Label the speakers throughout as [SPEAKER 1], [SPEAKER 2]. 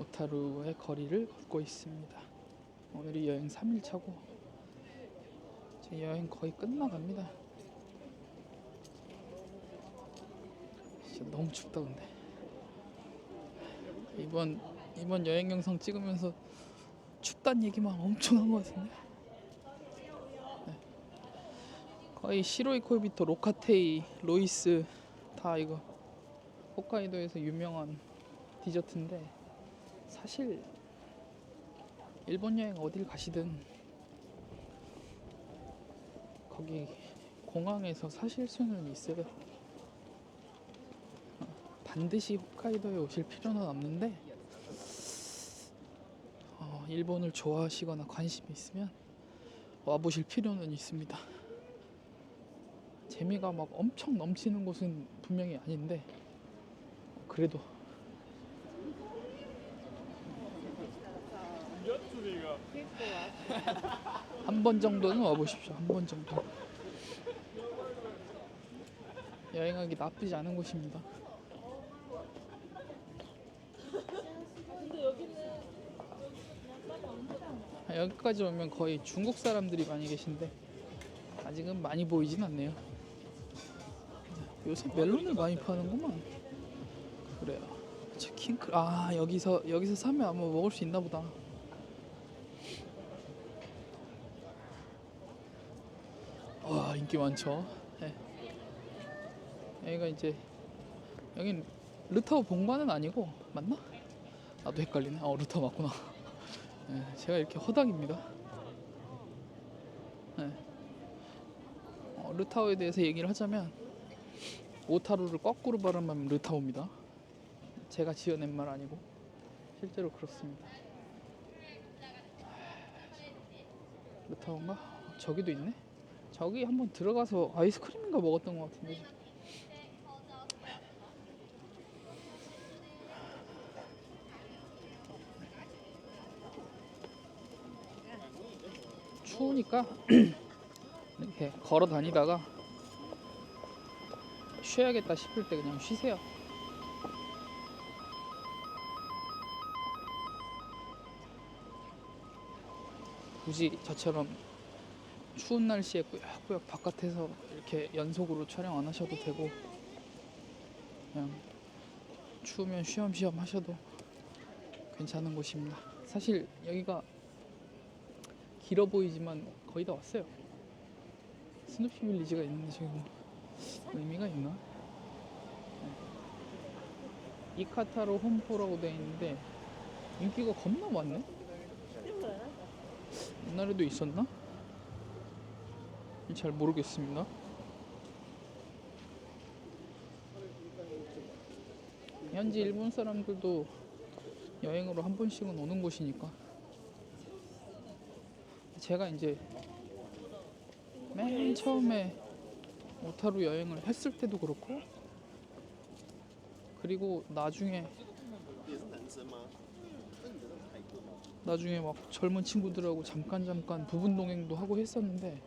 [SPEAKER 1] 오타루의 거리를 걷고 있습니다. 오늘이 여행 3일 차고 제 여행 거의 끝나갑니다. 진짜 너무 춥다 근데 이번 이번 여행 영상 찍으면서 춥단 얘기만 엄청 한 것 같은데 네. 거의 시로이 코이비토 로카테이 로이스 다 이거 홋카이도에서 유명한 디저트인데 사실 일본 여행 어딜 가시든 거기 공항에서 사실 수는 있어요. 어, 반드시 홋카이도에 오실 필요는 없는데 어, 일본을 좋아하시거나 관심이 있으면 와보실 필요는 있습니다. 재미가 막 엄청 넘치는 곳은 분명히 아닌데 그래도 한 번 정도는 와보십시오. 한 번 정도. 여행하기 나쁘지 않은 곳입니다. 아, 여기까지 오면 거의 중국 사람들이 많이 계신데 아직은 많이 보이진 않네요. 요새 멜론을 많이 파는구만. 그래요. 저 킹크 아 여기서 여기서 사면 아마 먹을 수 있나 보다. 와 인기 많죠. 네. 여기가 이제 여긴 르타오 본관은 아니고 맞나? 나도 헷갈리네. 어 르타오 맞구나. 네, 제가 이렇게 허당입니다. 네. 어, 르타오에 대해서 얘기를 하자면 오타루를 거꾸로 발음하면 르타오입니다. 제가 지어낸 말 아니고 실제로 그렇습니다. 르타오인가? 저기도 있네. 저기 한번 들어가서 아이스크림인가 먹었던 것 같은데. 추우니까 이렇게 걸어 다니다가 쉬어야겠다 싶을 때 그냥 쉬세요. 굳이 저처럼 추운 날씨에 꾸역꾸역 바깥에서 이렇게 연속으로 촬영 안 하셔도 되고 그냥 추우면 쉬엄쉬엄 하셔도 괜찮은 곳입니다. 사실 여기가 길어 보이지만 거의 다 왔어요. 스누피 빌리지가 있는데 지금 의미가 있나? 네. 이카타로 홈포라고 되어 있는데 인기가 겁나 많네. 옛날에도 있었나? 잘 모르겠습니다. 현지 일본 사람들도 여행으로 한 번씩은 오는 곳이니까 제가 이제 맨 처음에 오타루 여행을 했을 때도 그렇고 그리고 나중에 나중에 막 젊은 친구들하고 잠깐 잠깐 부분 동행도 하고 했었는데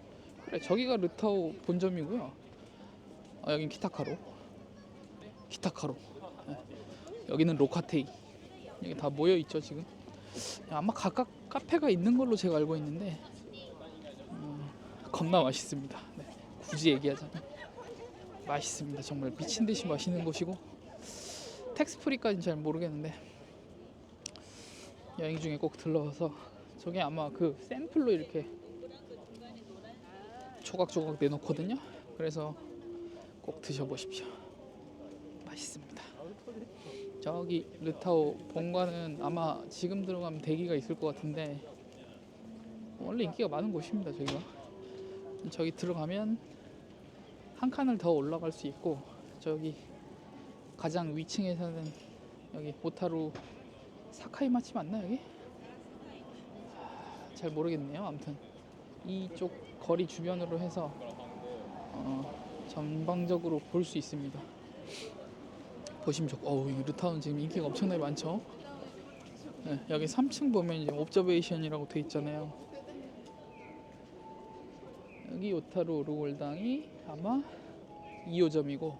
[SPEAKER 1] 그래 저기가 르타오 본점이고요. 아 여긴 키타카로. 키타카로. 네. 여기는 로카테이. 여기 다 모여 있죠 지금. 아마 각각 카페가 있는 걸로 제가 알고 있는데 음, 겁나 맛있습니다. 네. 굳이 얘기하자면 맛있습니다. 정말 미친 듯이 맛있는 곳이고 텍스 프리까지는 잘 모르겠는데 여행 중에 꼭 들러서 저게 아마 그 샘플로 이렇게 조각조각 내놓거든요. 그래서 꼭 드셔보십시오. 맛있습니다. 저기 르타오 본관은 아마 지금 들어가면 대기가 있을 것 같은데 원래 인기가 많은 곳입니다. 저기가 저기 들어가면 한 칸을 더 올라갈 수 있고 저기 가장 위층에서는 여기 오타루 사카이 마치 맞나 여기? 잘 모르겠네요. 아무튼 이쪽 거리 주변으로 해서 어, 전방적으로 볼 수 있습니다. 보시면 좋고, 어우 이 루타운 지금 인기가 엄청나게 많죠. 네, 여기 3층 보면 이제 옵저베이션이라고 돼 있잖아요. 여기 오타루 오르골당이 아마 2호점이고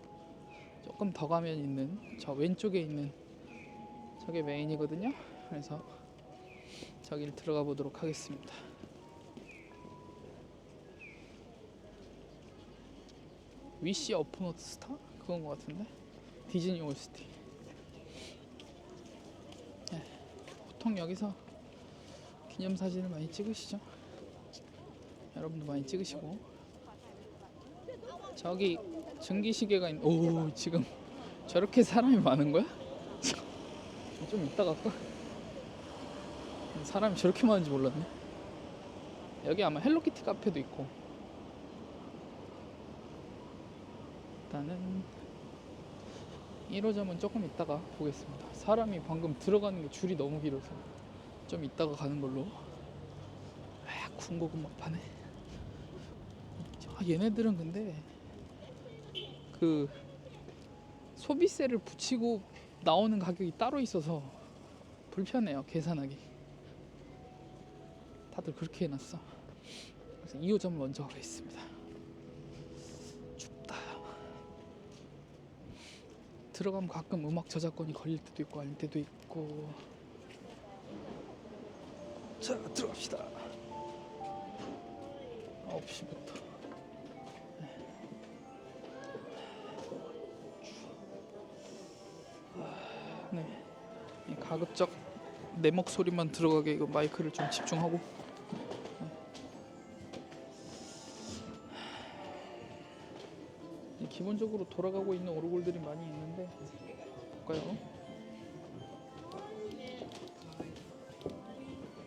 [SPEAKER 1] 조금 더 가면 있는 저 왼쪽에 있는 저게 메인이거든요. 그래서 저기를 들어가 보도록 하겠습니다. 위시 어프노트 스타 그건 것 같은데 디즈니 OST. 네, 보통 여기서 기념 사진을 많이 찍으시죠? 여러분도 많이 찍으시고 저기 증기시계가 있. 오 지금 저렇게 사람이 많은 거야? 좀 이따 갈까? 사람이 저렇게 많은지 몰랐네. 여기 아마 헬로키티 카페도 있고. 일단은 1호점은 조금 이따가 보겠습니다. 사람이 방금 들어가는 게 줄이 너무 길어서 좀 이따가 가는 걸로. 아, 군고구마 파네. 아, 얘네들은 근데 그 소비세를 붙이고 나오는 가격이 따로 있어서 불편해요 계산하기 다들 그렇게 해놨어 그래서 2호점 먼저 가겠습니다 들어가면 가끔 음악 저작권이 걸릴 때도 있고 아닐 때도 있고 자 들어갑시다 9시부터 네. 이 가급적 내 목소리만 들어가게 이거 마이크를 좀 집중하고. 기본적으로 돌아가고 있는 오르골들이 많이 있는데 볼까요?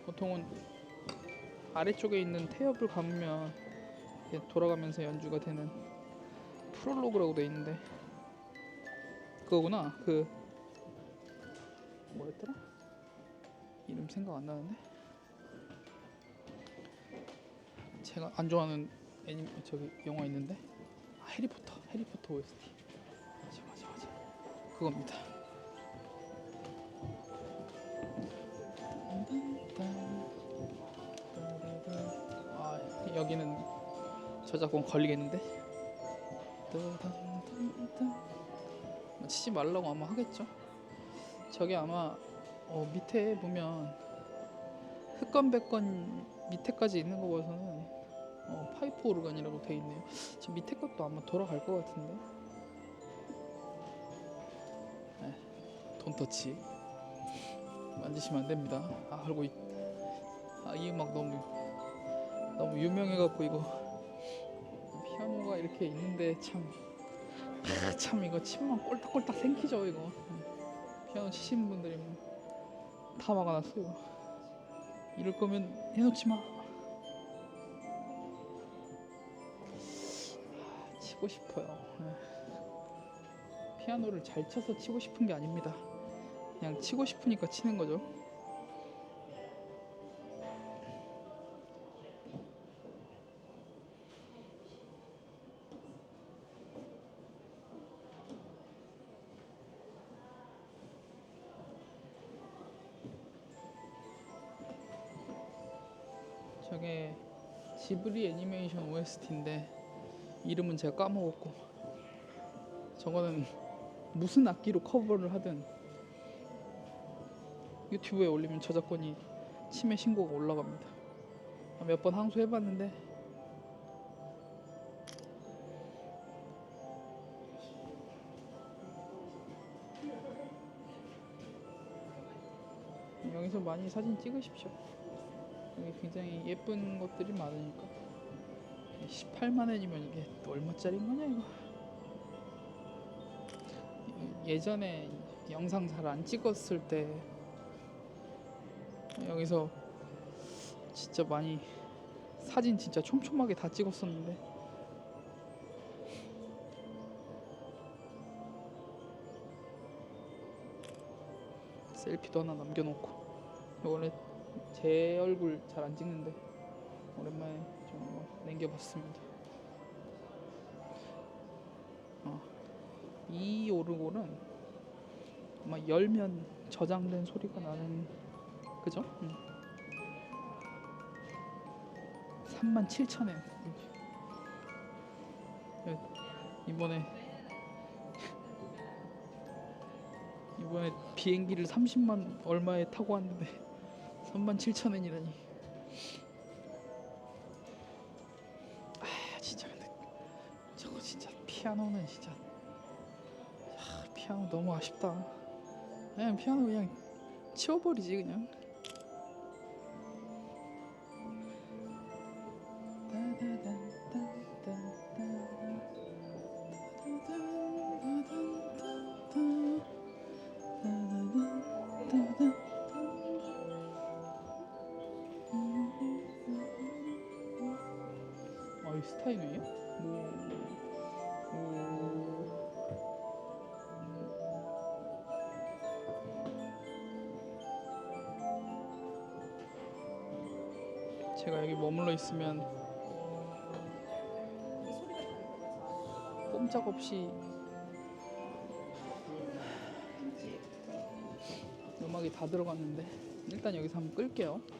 [SPEAKER 1] 보통은 아래쪽에 있는 태엽을 감으면 돌아가면서 연주가 되는 프롤로그라고 돼 있는데 그거구나 그 뭐였더라? 이름 생각 안 나는데 제가 안 좋아하는 애니 저기 영화 있는데 아, 해리포터 해리포터 OST 맞아 맞아 맞아. 그겁니다. 아 여기는 저작권 걸리겠는데? 치지 말라고 아마 하겠죠? 저게 아마 어, 밑에 보면 흑건 백건 밑에까지 있는 거 봐서는 어, 파이프 오르간이라고 돼 있네요. 지금 밑에 것도 아마 돌아갈 것 같은데. 네, 돈터치 만지시면 안 됩니다. 아 그리고 이, 아, 이 음악 너무 너무 유명해갖고 이거 피아노가 이렇게 있는데 참. 아, 참 이거 침만 꼴딱꼴딱 생기죠 이거. 피아노 치시는 분들이 뭐다 막아놨어요. 이럴 거면 해놓지 마. 치고 싶어요. 네. 피아노를 잘 쳐서 치고 싶은 게 아닙니다. 그냥 치고 싶으니까 치는 거죠. 저게 지브리 애니메이션 OST인데 이름은 제가 까먹었고 저거는 무슨 악기로 커버를 하든 유튜브에 올리면 저작권이 침해 신고가 올라갑니다. 몇 번 항소해봤는데 여기서 많이 사진 찍으십시오. 여기 굉장히 예쁜 것들이 많으니까 18만 원이면 이게 또 얼마짜리인 거냐 이거? 예전에 영상 잘 안 찍었을 때 여기서 진짜 많이 사진 진짜 촘촘하게 다 찍었었는데. 셀피도 하나 남겨놓고. 원래 제 얼굴 잘 안 찍는데 오랜만에 남겨봤습니다. 어, 이 오르골은 아마 열면 저장된 소리가 나는 그죠? 응. 3만 7천엔 이번에 이번에 비행기를 30만 얼마에 타고 왔는데 3만 7천 원이라니. 저거 진짜 피아노는 진짜 야, 피아노 너무 아쉽다. 그냥 피아노 그냥 치워버리지 그냥. 제가 여기 머물러 있으면 꼼짝없이 음악이 다 들어갔는데 일단 여기서 한번 끌게요.